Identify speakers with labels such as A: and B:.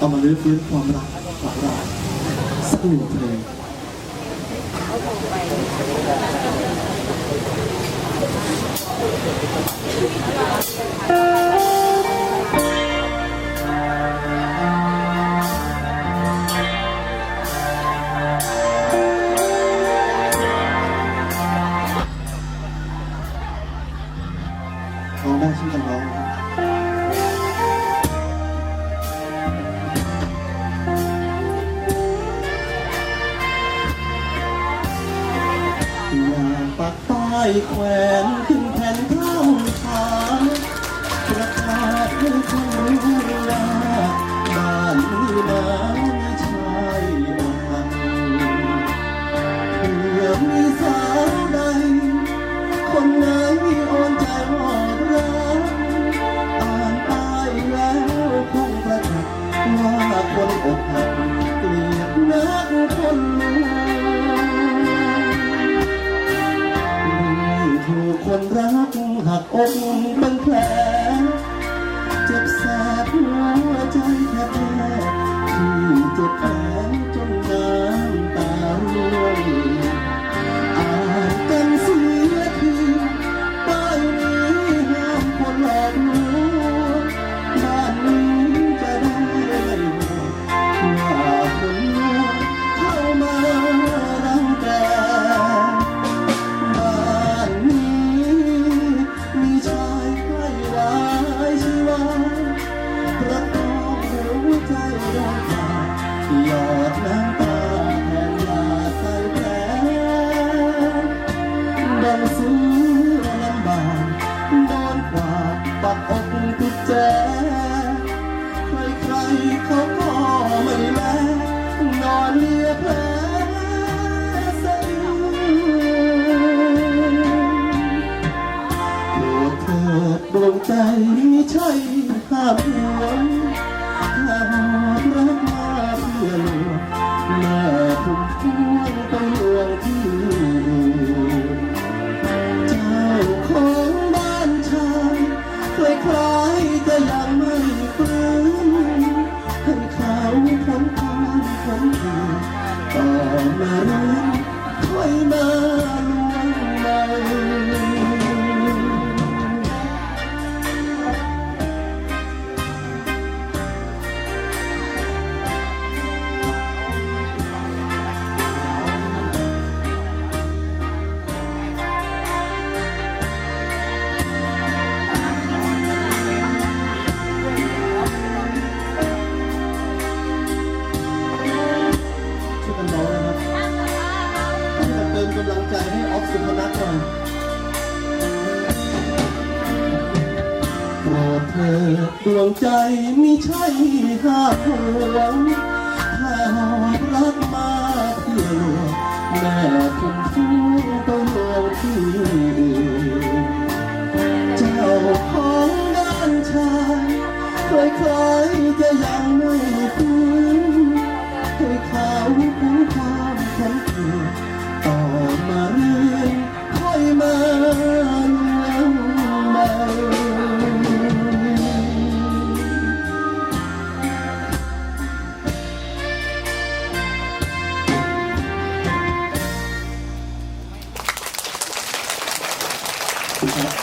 A: เอามาลื้อฟื้นความรักของเราสักหนึ่งเพลงร้องได้ช่วยกันร้อง แขวนขึ้น รักหักอกเป็นแผลเจ็บแสบหัวใจแทบแย่ที่เจ็บแผล ใจไม่ใช่ห้ามหวงถ้าหากรักมาเพื่อลวงแม่พุ่มพวงไปลวงที่เจ้าของบ้านชายคล้ายๆจะยังไม่ฟื้นให้เขาพ้นความพ้นคืนต่อมาเรื่อยค่อยมา น้องนะครับช่วยกันเติมกำลังใจให้ออฟสุพนัทหน่อยโปรดเถิดดวงใจไมิใช่ห้าพวงถ้ารักมาเพื่อแม่คุณฟูต้องลวงที่อื่นเจ้าของบ้านชายคล้ายๆจะยังไม่ฟื้น ถึงความฉันผิดต่อมาเรื่อยค่อยมาแล้วใหม่